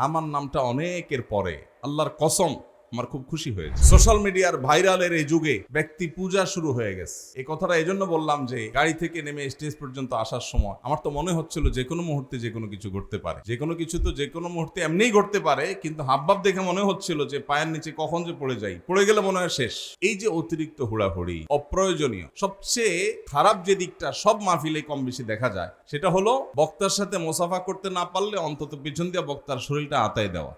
আমার নামটা অনেকের পরে। আল্লাহর কসম। আমার খুব খুশি হয়েছে। সোশ্যাল মিডিয়ার ভাইরালের এই যুগে ব্যক্তি পূজা শুরু হয়ে গেছে। এই কথাটা এই জন্য বললাম যে, গাড়ি থেকে নেমে স্টেজ পর্যন্ত আসার সময় আমার তো মনে হচ্ছিল যে কোনো মুহূর্তে যে কোনো কিছু ঘটতে পারে। যে কোনো কিছু তো যে কোনো মুহূর্তে এমনিই ঘটতে পারে, কিন্তু হাবভাব দেখে মনে হচ্ছিল যে পায়ের নিচে কখন যে পড়ে যাই। পড়ে গেলে মনে হয় শেষ। এই যে অতিরিক্ত হুড়াহুড়ি, অপ্রয়োজনীয়, সবচেয়ে খারাপ যে দিকটা সব মাহফিলে কম বেশি দেখা যায়, সেটা হলো বক্তার সাথে মোসাফা করতে না পারলে অন্তত পিছন দিয়ে বক্তার শরীরটা আতায় দেওয়া।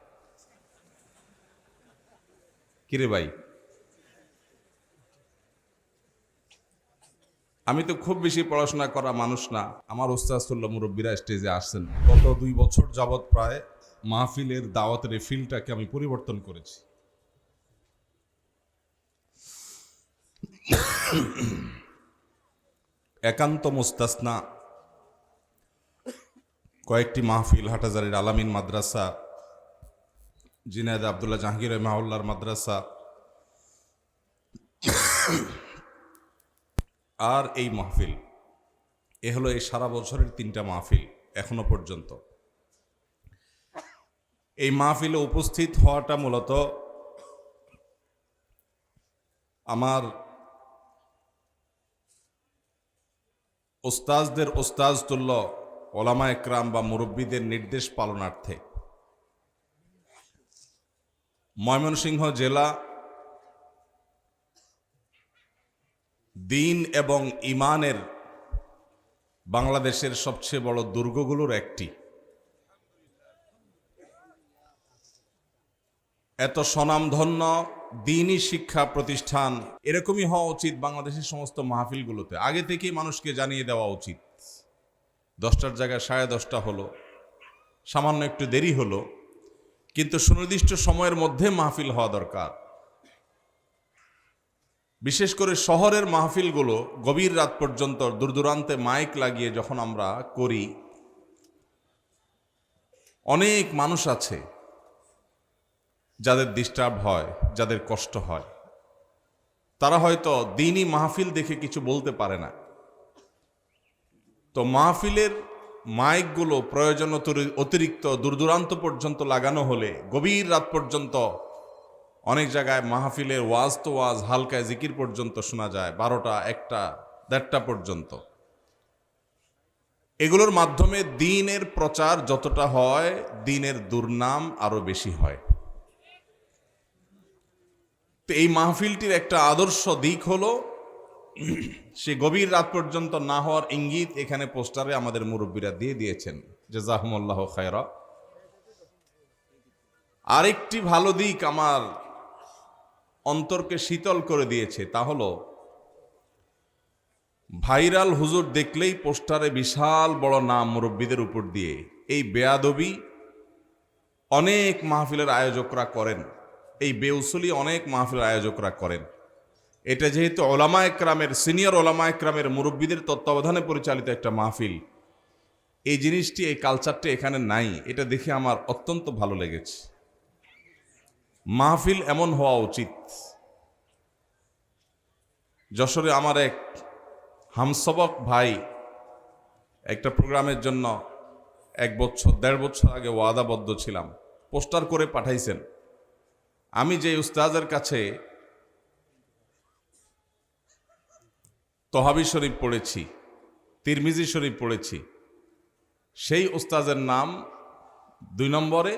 কিরে ভাই? আমি তো খুব বেশি পড়াশোনা করা মানুষ না। আমার ওস্তাদুল্লাহ মুরব্বীরা স্টেজে আসছেন। গত দুই বছর যাবৎ প্রায় মাহফিলের দাওয়াতের এই ফিল্ডটাকে আমি পরিবর্তন করেছি। একান্ত মুস্তাসনা কয়েকটি মাহফিল হাটাজারির আলামিন মাদ্রাসা জিনায়দ আবদুল্লাহ জাহাঙ্গীর মাহুল্লার মাদ্রাসা। আর এই মাহফিল, এ হলো এই সারা বছরের তিনটা মাহফিল, এখনও পর্যন্ত। এই মাহফিলে উপস্থিত হওয়াটা মূলত আমার ওস্তাজদের ওস্তাজ তুল্য ওলামা একরাম বা মুরব্বীদের নির্দেশ পালনার্থে। ময়মনসিংহ জেলা দিন এবং ইমানের বাংলাদেশের সবচেয়ে বড় দুর্গগুলোর একটি। এত স্বনামধন্য দিনই শিক্ষা প্রতিষ্ঠান এরকমই হওয়া উচিত বাংলাদেশের সমস্ত মাহফিলগুলোতে। আগে থেকেই মানুষকে জানিয়ে দেওয়া উচিত। দশটার জায়গায় সাড়ে দশটা হলো, সামান্য একটু দেরি হলো। কিন্তু সুনির্দিষ্ট সময়ের মধ্যে মাহফিল হওয়া দরকার। বিশেষ করে শহরের মাহফিলগুলো গভীর রাত পর্যন্ত দূরদূরান্তে মাইক লাগিয়ে যখন আমরা করি, অনেক মানুষ আছে যাদের ডিস্টার্ব হয়, যাদের কষ্ট হয়। তারা হয়তো দিনই মাহফিল দেখে কিছু বলতে পারে না। তো মাহফিলের মাইকগুলো প্রয়োজন অতিরি- অতিরিক্ত দূরদূরান্ত পর্যন্ত লাগানো হলে, গভীর রাত পর্যন্ত অনেক জায়গায় মাহফিলের ওয়াজ তো ওয়াজ হালকায় জিকির পর্যন্ত শোনা যায়, বারোটা, একটা, দেড়টা পর্যন্ত। এগুলোর মাধ্যমে দিনের প্রচার যতটা হয়, দিনের দুর্নাম আরও বেশি হয়। তো এই মাহফিলটির একটা আদর্শ দিক হলো সে গভীর রাত পর্যন্ত না হওয়ার ইঙ্গিত এখানে পোস্টারে আমাদের মুরব্বীরা দিয়ে দিয়েছেন। যে জাহমুল্লাহ খায়রা। আরেকটি ভালো দিক আমার অন্তরকে শীতল করে দিয়েছে তা হলো, ভাইরাল হুজুর দেখলেই পোস্টারে বিশাল বড় নাম মুরব্বীদের উপর দিয়ে এই বেয়াদবি অনেক মাহফিলের আয়োজকরা করেন, এই বেউসুলি অনেক মাহফিলের আয়োজকরা করেন। এটা যেহেতু ওলামা একরামের, সিনিয়র ওলামা একরামের মুরব্বীদের তত্ত্বাবধানে পরিচালিত একটা মাহফিল, এই জিনিসটি, এই কালচারটি এখানে নাই। এটা দেখে আমার অত্যন্ত ভালো লেগেছে। মাহফিল এমন হওয়া উচিত। যশোরে আমার এক হামসবক ভাই একটা প্রোগ্রামের জন্য এক বছর, দেড় বছর আগে ওয়াদাবদ্ধ ছিলাম। পোস্টার করে পাঠাইছেন। আমি যে উস্তাজের কাছে তহাবি শরীফ পড়েছি, তিরমিজি শরীফ পড়েছি। সেই উস্তাজের নাম দুই নম্বরে,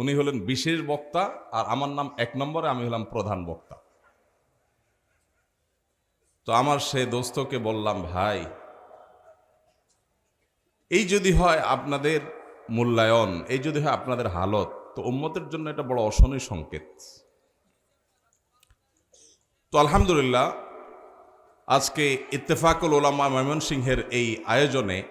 উনি হলেন বিশেষ বক্তা আর আমার নাম এক নম্বরে, আমি হলাম প্রধান বক্তা। তো আমার সে দোস্তকে বললাম, ভাই, এই যদি হয় আপনাদের মূল্যায়ন, এই যদি হয় আপনাদের হালত, তো উম্মতের জন্য এটা বড় অশনীয় সংকেত। তো আলহামদুলিল্লাহ আজকে ইত্তেফাকুল ওলামা ময়মনসিংহের এই আয়োজনে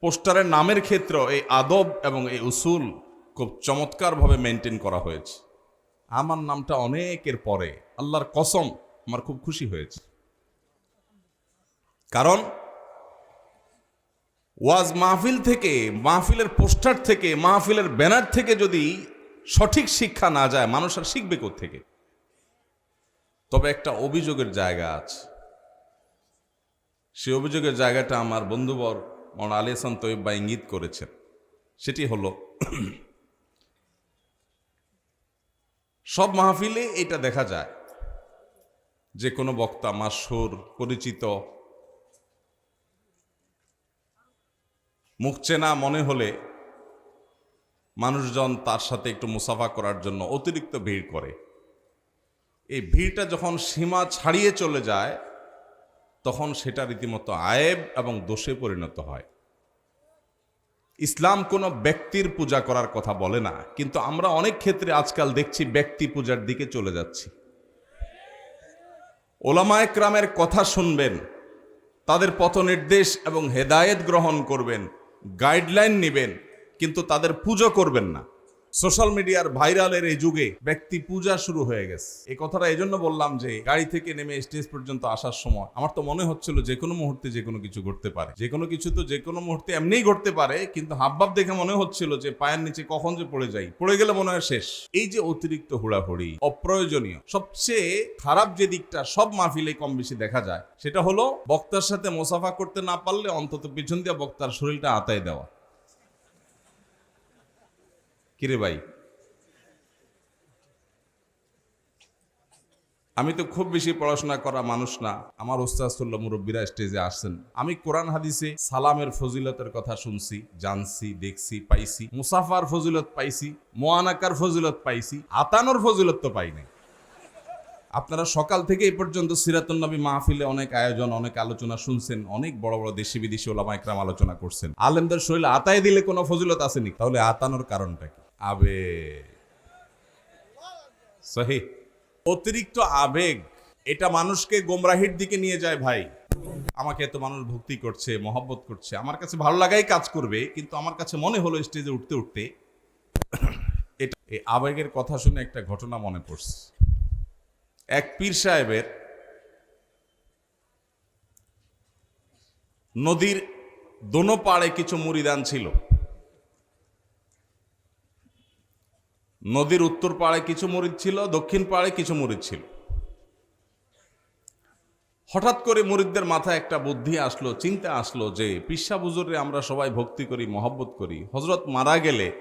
পোস্টারের নামের ক্ষেত্রেও এই আদব এবং এই উসুল খুব চমৎকারভাবে মেনটেন করা হয়েছে। আমার নামটা অনেকের পরে, আল্লাহর কসম, আমার খুব খুশি হয়েছে। কারণ ওয়াজ মাহফিল থেকে, মাহফিলের পোস্টার থেকে, মাহফিলের ব্যানার থেকে যদি সঠিক শিক্ষা না যায়, মানুষ আর শিখবে থেকে তবে একটা অভিযোগের জায়গা আছে। সে অভিযোগের জায়গাটা আমার বন্ধুবর মন আলিয়াসান তৈব বা ইঙ্গিত করেছেন। সেটি হলো, সব মাহফিলে এটা দেখা যায় যে কোনো বক্তা মাসুর পরিচিত, মুখ চেনা মনে হলে মানুষজন তার সাথে একটু মুসাফা করার জন্য অতিরিক্ত ভিড় করে। এই ভিড়টা যখন সীমা ছাড়িয়ে চলে যায়, তখন সেটা রীতিমতো আয়েব এবং দোষে পরিণত হয়। ইসলাম কোনো ব্যক্তির পূজা করার কথা বলে না, কিন্তু আমরা অনেক ক্ষেত্রে আজকাল দেখছি ব্যক্তি পূজার দিকে চলে যাচ্ছি। ওলামায় ক্রামের কথা শুনবেন, তাদের পথ নির্দেশ এবং হেদায়েত গ্রহণ করবেন, গাইডলাইন নেবেন, কিন্তু তাদের পুজো করবেন না। সোশ্যাল মিডিয়ার ভাইরালের এই যুগে ব্যক্তি পূজা শুরু হয়ে গেছে। এই কথাটা এই জন্য বললাম যে, গাড়ি থেকে নেমে স্টেজ পর্যন্ত আসার সময় আমার তো মনে হচ্ছিল যে কোনো মুহূর্তে যে কোনো কিছু ঘটতে পারে। যে কোনো কিছু তো যে কোনো মুহূর্তে এমনিই ঘটতে পারে, কিন্তু হাবভাব দেখে মনে হচ্ছিল যে পায়ের নিচে কখন যে পড়ে যাই। পড়ে গেলে মনে হয় শেষ। এই যে অতিরিক্ত হুড়াহুড়ি, অপ্রয়োজনীয়, সবচেয়ে খারাপ যে দিকটা সব মাহফিলে কম বেশি দেখা যায়, সেটা হলো বক্তার সাথে মোসাফা করতে না পারলে অন্তত পিছন দিয়ে বক্তার শরীরটা আতায় দেওয়া। কিরে ভাই? আমি তো খুব বেশি পড়াশোনা করা মানুষ না। আমার ওস্তাদুল্লাহ মুরব্বীরা স্টেজে আসছেন। আমি কোরআন হাদিসে সালামের ফজিলতের কথা শুনছি, জানছি, দেখছি, পাইছি, মুসাফার ফজিলত পাইছি, মোয়ানাকার ফজিলত পাইছি, আতানোর ফজিলত তো পাই নাই। আপনারা সকাল থেকে এই পর্যন্ত সিরাতুনবী মাহফিলে অনেক আয়োজন, অনেক আলোচনা শুনছেন, অনেক বড় বড় দেশি বিদেশি ওলামা একরাম আলোচনা করছেন। আলেমদের শরীরে আতায় দিলে কোনো ফজিলত আসেনি তাহলে আতানোর কারণটা কি? আবে সহি। অতিরিক্ত আবেগ, এটা মানুষকে গোমরাহির দিকে নিয়ে যায় ভাই। আমাকে এত মানুষ ভক্তি করছে, মহব্বত করছে, আমার কাছে ভালো লাগাই কাজ করবে, কিন্তু আমার কাছে মনে হলো স্টেজে উঠতে উঠতে এটা এই আবেগের কথা শুনে একটা ঘটনা মনে পড়ছে। এক পীর সাহেবের নদীর দোনো পাড়ে কিছু মুরিদান ছিল। নদীর উত্তর পাড়ে কিছু মরিদ ছিল, দক্ষিণ পাড়ে কিছু মরিদ ছিল। হঠাৎ করে মুরিদদের মাথায় একটা বুদ্ধি আসলো, চিন্তা আসলো যে পিসা বুজুরে আমরা সবাই ভক্তি করি, মহব্বত করি। হজরত মারা গেলে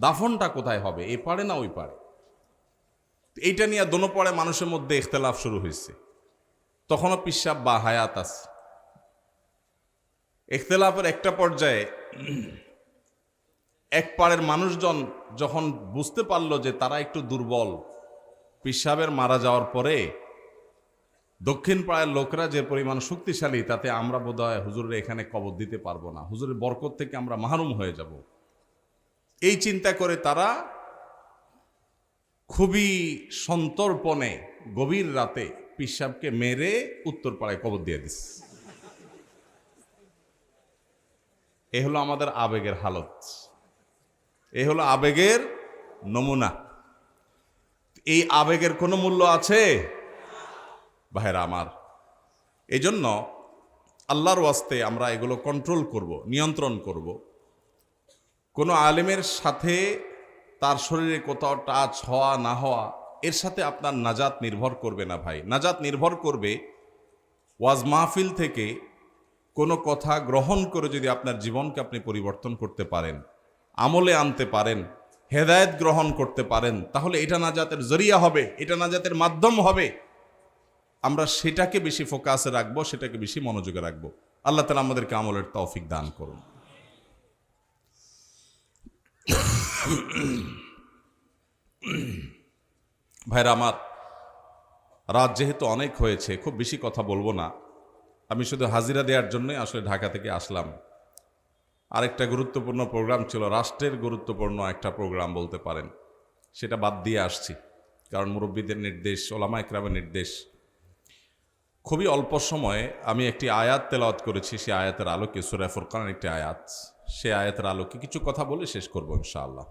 দাফনটা কোথায় হবে? এ পারে না ওই পারে এইটা নিয়ে দোনো পড়ে মানুষের মধ্যে ইখতলাফ শুরু হয়েছে। তখনও পিসাব বা হায়াত আছে। ইখতলাফের একটা পর্যায়ে এক পাড়ের মানুষজন যখন বুঝতে পারল যে তারা একটু দুর্বল পিসাবের মারা যাওয়ার পরে দক্ষিণ পাড়ের লোকরা যে পরিমাণ শক্তিশালী, তাতে আমরা বোধহয় হুজুরের এখানে কবর দিতে পারব না। হুজুরের বরকত থেকে আমরা মাহরুম হয়ে যাব। এই চিন্তা করে তারা খুবই সন্তর্পণে গভীর রাতে পিসাবকে মেরে উত্তর পাড়ায় কবর দিয়ে দিস। এ হলো আমাদের আবেগের হালত। এ হলো আবেগের নমুনা। এই আবেগের কোনো মূল্য আছে? ভাইরা আমার এই জন্য আল্লাহর ওয়াস্তে আমরা এগুলো কন্ট্রোল করব, নিয়ন্ত্রণ করব। কোনো আলেমের সাথে তার শরীরে কোথাও টাচ হওয়া, না হওয়া, এর সাথে আপনার নাজাত নির্ভর করবে না ভাই। নাজাত নির্ভর করবে ওয়াজ মাহফিল থেকে কোনো কথা গ্রহণ করে যদি আপনার জীবনকে আপনি পরিবর্তন করতে পারেন। আমলে আনতে পারেন, হেদায়েত গ্রহণ করতে পারেন, তাহলে এটা নাজাতের জরিয়া হবে, এটা নাজাতের মাধ্যম হবে। আমরা সেটাকে বেশি ফোকাসে রাখব, সেটাকে বেশি মনোযোগে রাখব। আল্লাহ তালা আমাদেরকে আমলের তৌফিক দান করুন। ভাইরা আমার, রাত যেহেতু অনেক হয়েছে, খুব বেশি কথা বলব না। আমি শুধু হাজিরা দেওয়ার জন্যই আসলে ঢাকা থেকে আসলাম। আরেকটা গুরুত্বপূর্ণ প্রোগ্রাম ছিল, রাষ্ট্রের গুরুত্বপূর্ণ একটা প্রোগ্রাম বলতে পারেন। সেটা বাদ দিয়ে আসছি, কারণ মুরব্বীদের নির্দেশ, ওলামা একরামের নির্দেশ। খুবই অল্প সময়ে আমি একটি আয়াত তেলাওয়াত করেছি সেই আয়াতের আলোকে সুরাফুর খানের একটি আয়াত। সে আয়াতের আলোকে কিছু কথা বলে শেষ করব ইনশাআল্লাহ।